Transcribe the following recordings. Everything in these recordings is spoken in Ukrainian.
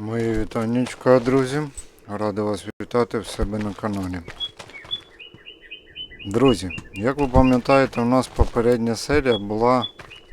Мої вітаннячка, друзі. Радий вас вітати в себе на каналі. Друзі, як ви пам'ятаєте, у нас попередня серія була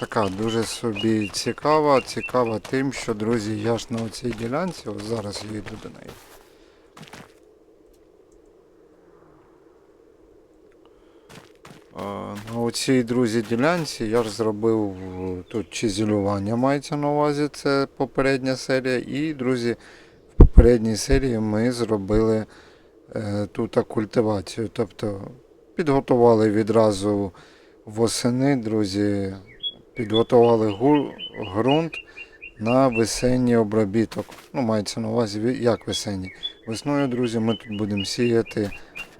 така дуже собі цікава. Цікава тим, що, друзі, я ж на оцій ділянці, ось зараз я йду до неї. На оцій, друзі, ділянці я ж зробив е, тут чизелювання, мається на увазі, це попередня серія. І, друзі, в попередній серії ми зробили е, тут культивацію. Тобто підготували відразу восени, друзі, підготували ґрунт на весенній обробіток. Ну, мається на увазі, як весенній. Весною, друзі, ми тут будемо сіяти,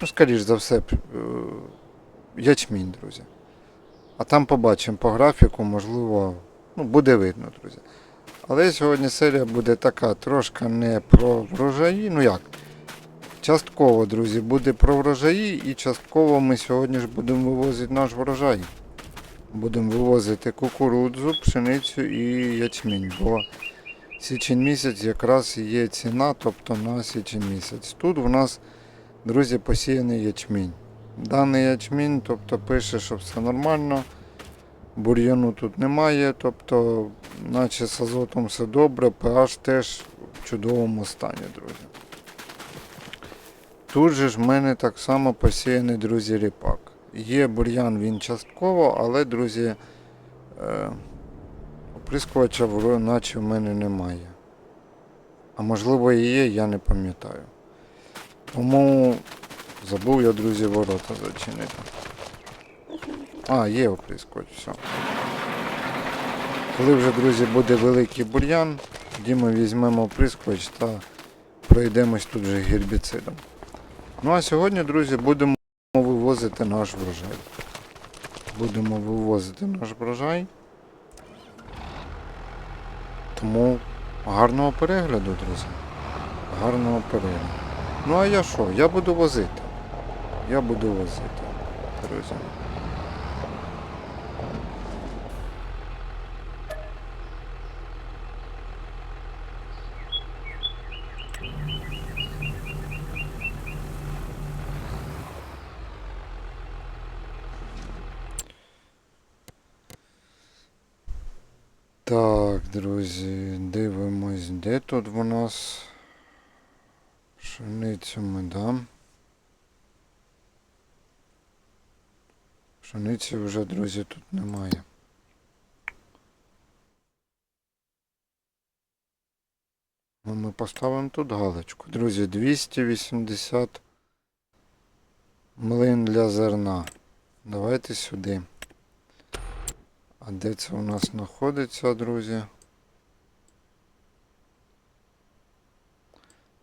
ну, скоріш за все, е, ячмінь, друзі. А там побачимо по графіку, можливо, ну, буде видно, друзі. Але сьогодні серія буде така трошки не про врожаї. Ну як? Частково, друзі, буде про врожаї, і частково ми сьогодні ж будемо вивозити наш врожай. Будемо вивозити кукурудзу, пшеницю і ячмінь. Бо січень місяць якраз є ціна, тобто на січень місяць. Тут в нас, друзі, посіяний ячмінь. Даний ячмінь, тобто пише, що все нормально, бур'яну тут немає, тобто, наче з азотом все добре, pH теж в чудовому стані, друзі. Тут же ж в мене так само посіяний, друзі, ріпак. Є бур'ян, він частково, але, друзі, е, оприскувача наче в мене немає. А можливо і є, я не пам'ятаю. Тому Забув я, друзі, ворота зачинити. А, є оприскувач, все. Коли вже, друзі, буде великий бур'ян, тоді ми візьмемо оприскувач та пройдемось тут вже гербіцидом. Ну а сьогодні, друзі, будемо вивозити наш врожай. Будемо вивозити наш врожай. Тому гарного перегляду, друзі. Гарного перегляду. Ну а я що? Я буду возити. Я буду возити, друзі. Так, друзі, дивимось, де тут в нас пшеницю ми дам. Пшениці вже, друзі, тут немає. Ну, ми поставимо тут галочку. Друзі, 280 млин для зерна. Давайте сюди. А де це у нас знаходиться, друзі?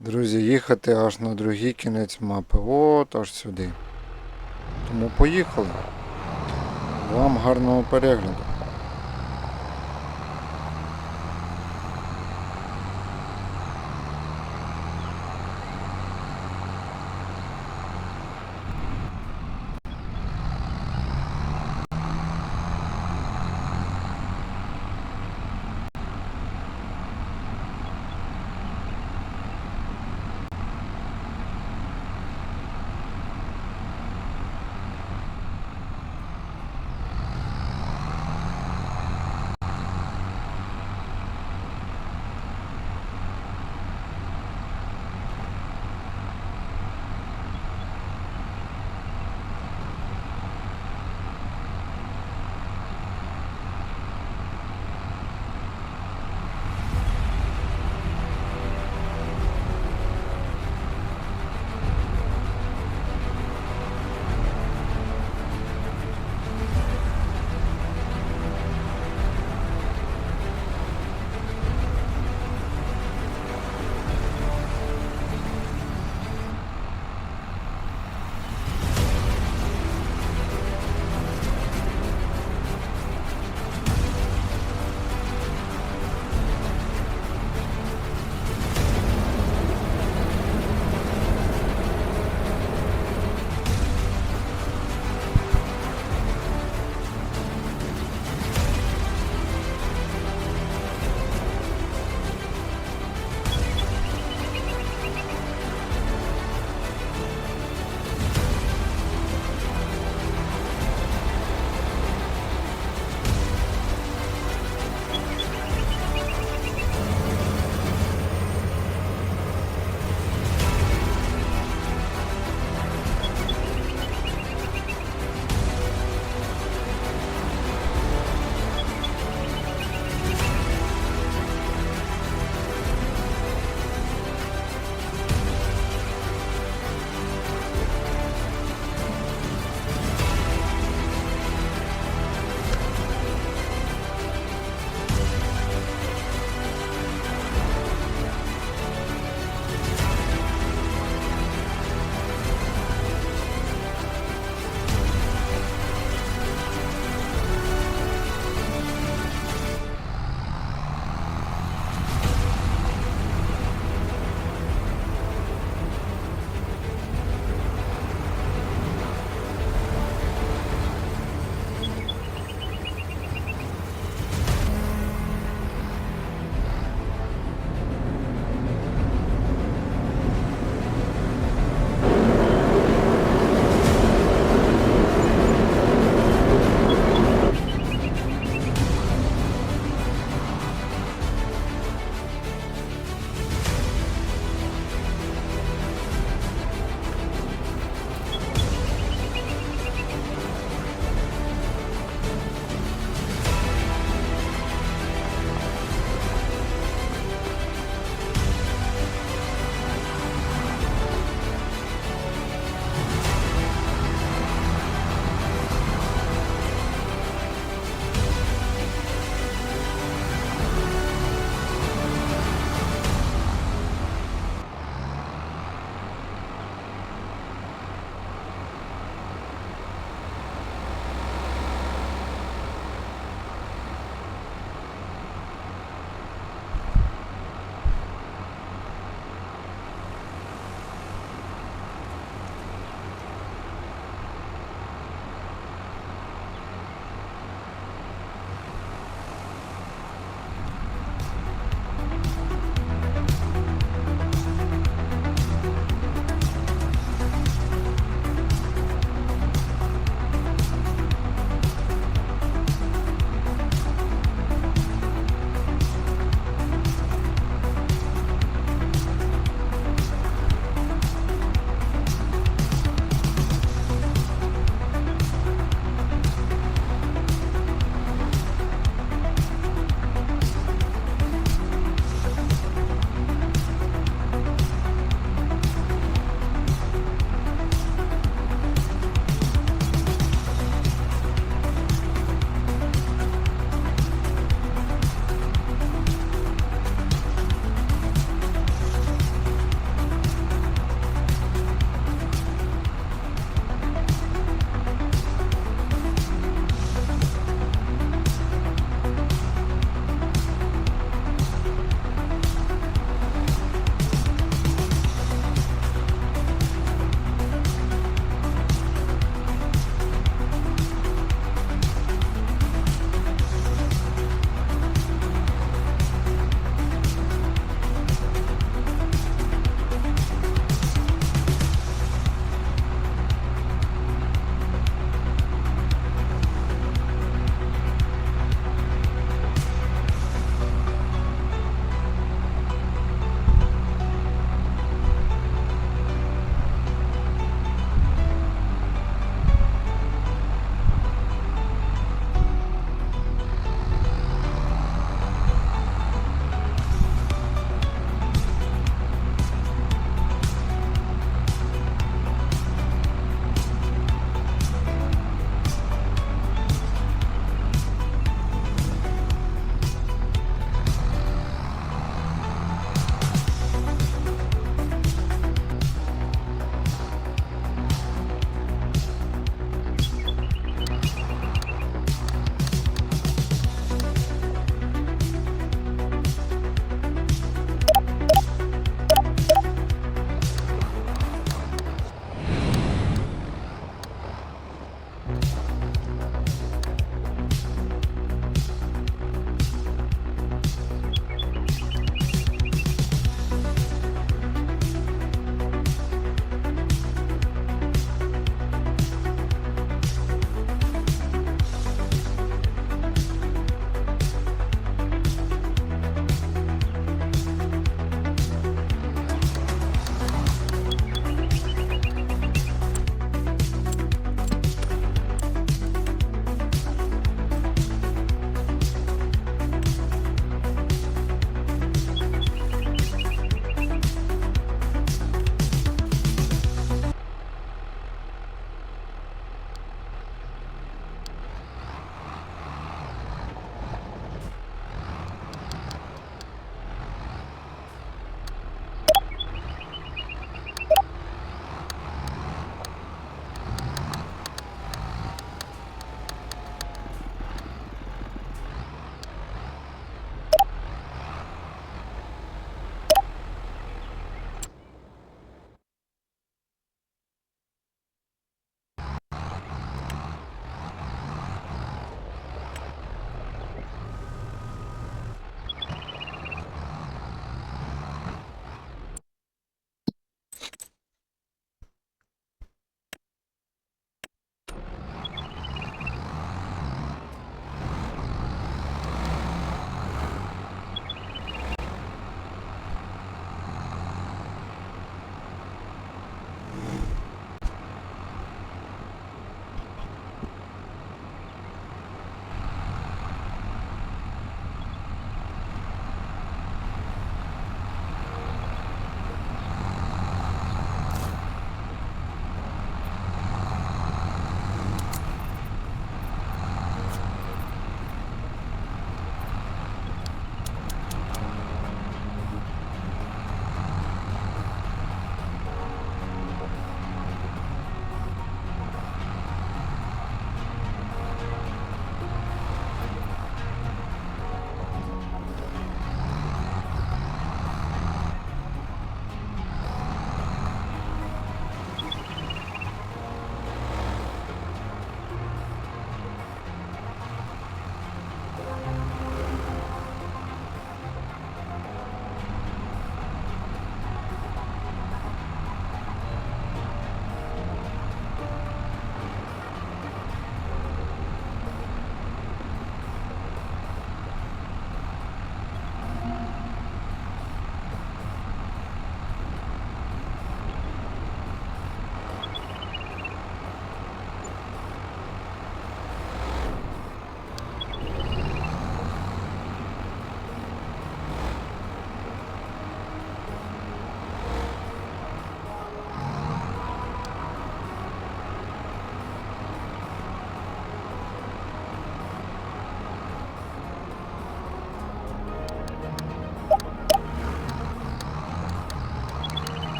Друзі, їхати аж на другий кінець мапи. От аж сюди. Тому поїхали. Вам гарного перегляду.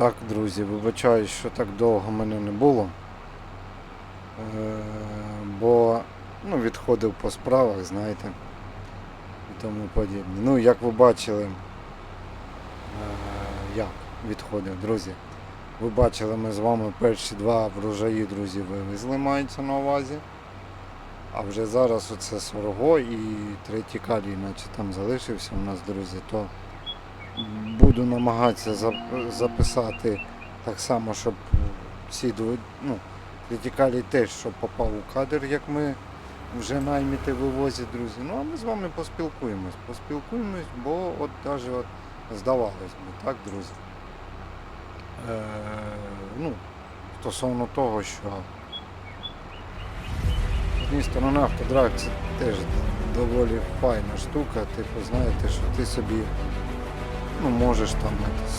Так, друзі, вибачаю, що так довго мене не було. Е, бо ну, відходив по справах, знаєте, і тому подібне. Ну, як ви бачили, е, як відходив, друзі. Ви бачили, ми з вами перші два врожаї, друзі, вивезли, мається на увазі. А вже зараз оце сорго і третій калій, наче там залишився у нас, друзі, то буду намагатися записати так само, щоб всі ну, третій теж, щоб попав у кадр, як ми вже найміти вивозять, друзі. Ну а ми з вами поспілкуємось. Поспілкуємось, бо от навіть от здавалось би, так, друзі. Е, ну, стосовно того, що з однієї сторони автодрайв це теж доволі файна штука. Типу, знаєте, що ти собі ну, можеш там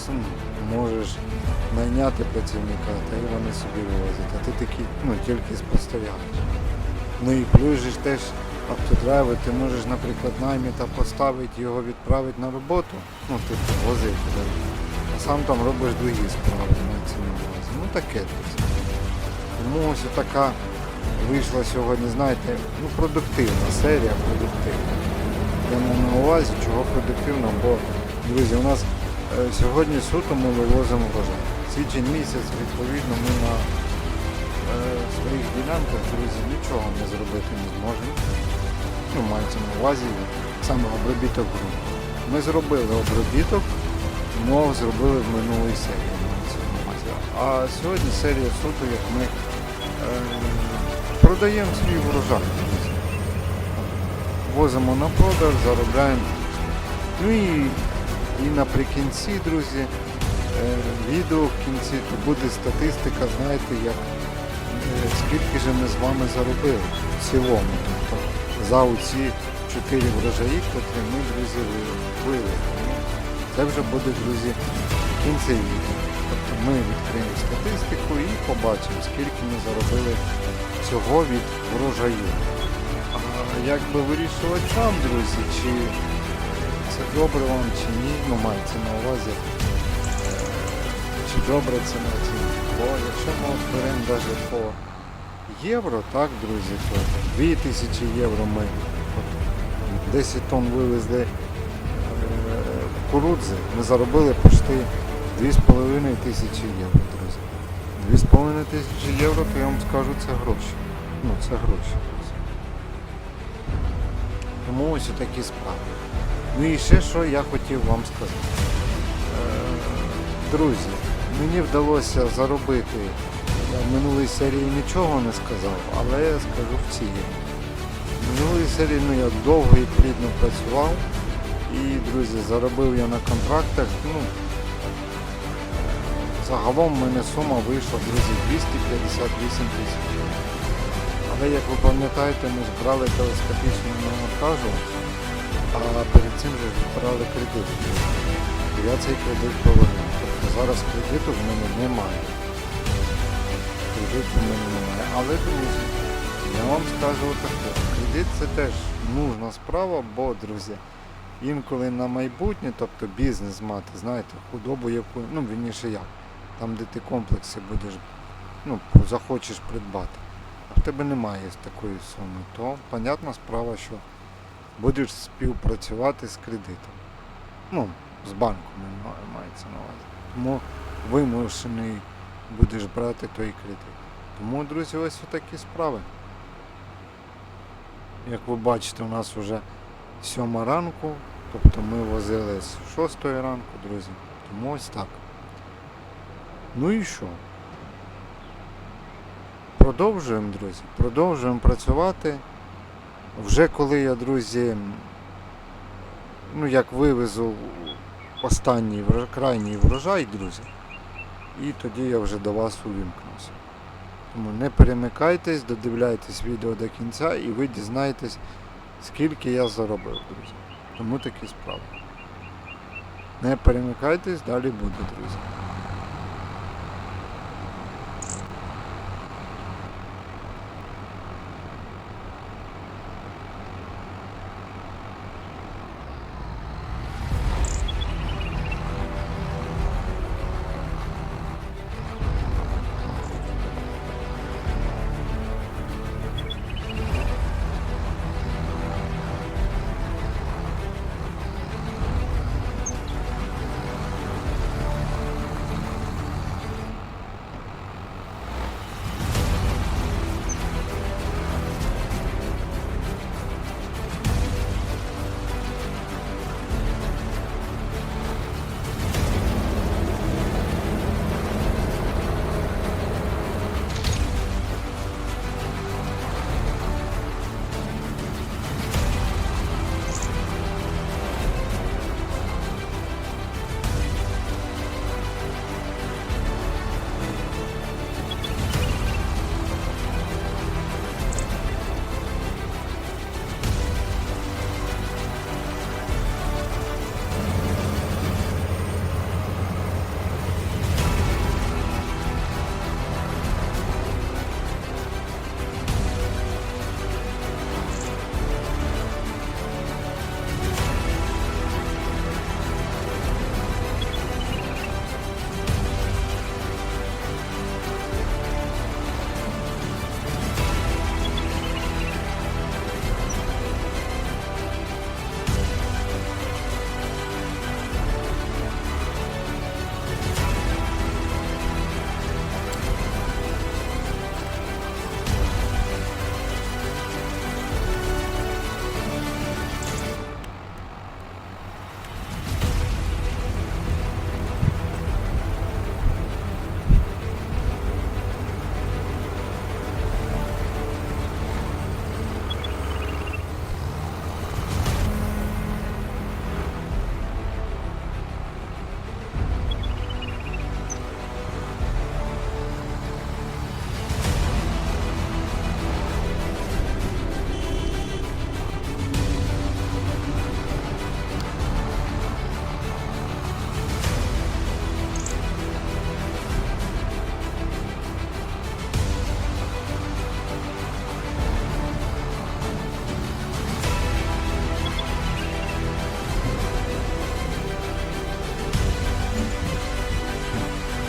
ну, можеш найняти працівника, та й вони собі вивозять, а ти такий, ну, тільки спостерігаєш. Ну і плюс ж теж автодрайви, ти можеш, наприклад, найміта поставити його відправити на роботу, ну, типу, возити туди. А сам там робиш другі справи, на увазі. Ну таке друзі. Тому ось така вийшла сьогодні, знаєте, ну продуктивна серія, продуктивна. Я маю на увазі, чого продуктивна, бо, друзі, у нас е, сьогодні суто ми вивозимо врожай. Січень місяць, відповідно, ми на е, своїх ділянках, друзі, нічого не зробити не зможемо. Ну, мається на увазі саме обробіток ґрунту. Ми зробили обробіток, мов зробили в минулій серії. А сьогодні серія суто, як ми е, продаємо свій врожай. Возимо на продаж, заробляємо. Ну і, і наприкінці, друзі, е, відео в кінці то буде статистика, знаєте, як е, скільки же ми з вами заробили в цілому. Тобто за оці чотири врожаї, котрі ми, друзі, ви- вивели. Це вже буде, друзі, в кінці відео. Тобто ми відкриємо статистику і побачимо, скільки ми заробили всього від врожаю. А як би вирішувати друзі, чи це добре вам, чи ні, ну мається на увазі, е, чи добре це на ці. Бо якщо ми беремо навіть по євро, так, друзі, то 2000 євро ми от, 10 тонн вивезли е, кукурудзи, ми заробили почти 2,5 тисячі євро, друзі. 2,5 тисячі євро, то я вам скажу, це гроші. Ну, це гроші. Тому ось такі справи. Ну і ще що я хотів вам сказати. Е, Друзі, мені вдалося заробити. Я в минулій серії нічого не сказав, але я скажу в цій. В минулій серії ну, я довго і плідно працював. І, друзі, заробив я на контрактах. Ну, загалом в мене сума вийшла, друзі, 258 тисяч. Але як ви пам'ятаєте, ми збирали телескопічну монтажу, а перед цим же брали кредит. Я цей кредит повернув. Тобто зараз кредиту в мене немає. Кредиту в мене немає. Але, друзі, я вам скажу таке. Кредит це теж нужна справа, бо, друзі, інколи на майбутнє, тобто бізнес мати, знаєте, худобу яку, ну вірніше як, там де ти комплекси будеш, ну, захочеш придбати. А в тебе немає такої суми, то понятна справа, що будеш співпрацювати з кредитом. Ну, з банком має- мається на увазі. Тому вимушений будеш брати той кредит. Тому, друзі, ось такі справи. Як ви бачите, у нас вже сьома ранку, тобто ми возили з шостої ранку, друзі. Тому ось так. Ну і що? Продовжуємо, друзі. Продовжуємо працювати. Вже коли я, друзі, ну як вивезу останній крайній врожай, друзі, і тоді я вже до вас увімкнуся. Тому не перемикайтесь, додивляйтесь відео до кінця і ви дізнаєтесь, скільки я заробив, друзі. Тому такі справи. Не перемикайтесь, далі буде, друзі.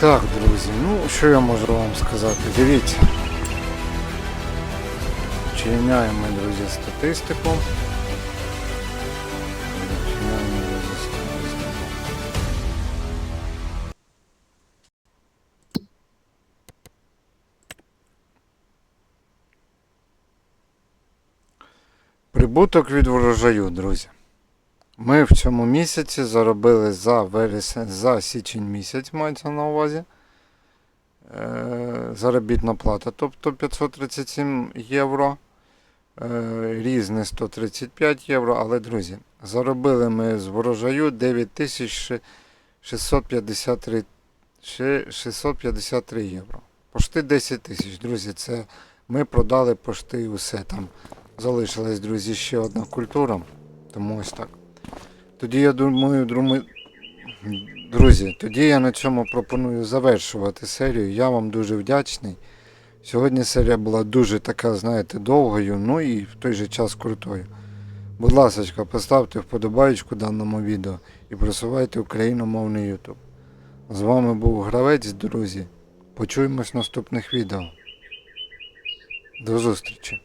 Так, друзі, ну що я можу вам сказати? Дивіться. Чиняємо, друзі, статистику. Друзі, статистику. Прибуток від врожаю, друзі. Ми в цьому місяці заробили за вересень, за січень місяць, мається на увазі. Е, заробітна плата, тобто 537 євро. Е, різне 135 євро. Але, друзі, заробили ми з врожаю 9653 653 євро. Пошти 10 тисяч, друзі. Це ми продали пошти усе там. Залишилась, друзі, ще одна культура. Тому ось так. Тоді я думаю, друми... друзі, тоді я на цьому пропоную завершувати серію. Я вам дуже вдячний. Сьогодні серія була дуже така, знаєте, довгою, ну і в той же час крутою. Будь ласка, поставте вподобайку даному відео і просувайте україномовний YouTube. З вами був Гравець, друзі. Почуємось в наступних відео. До зустрічі!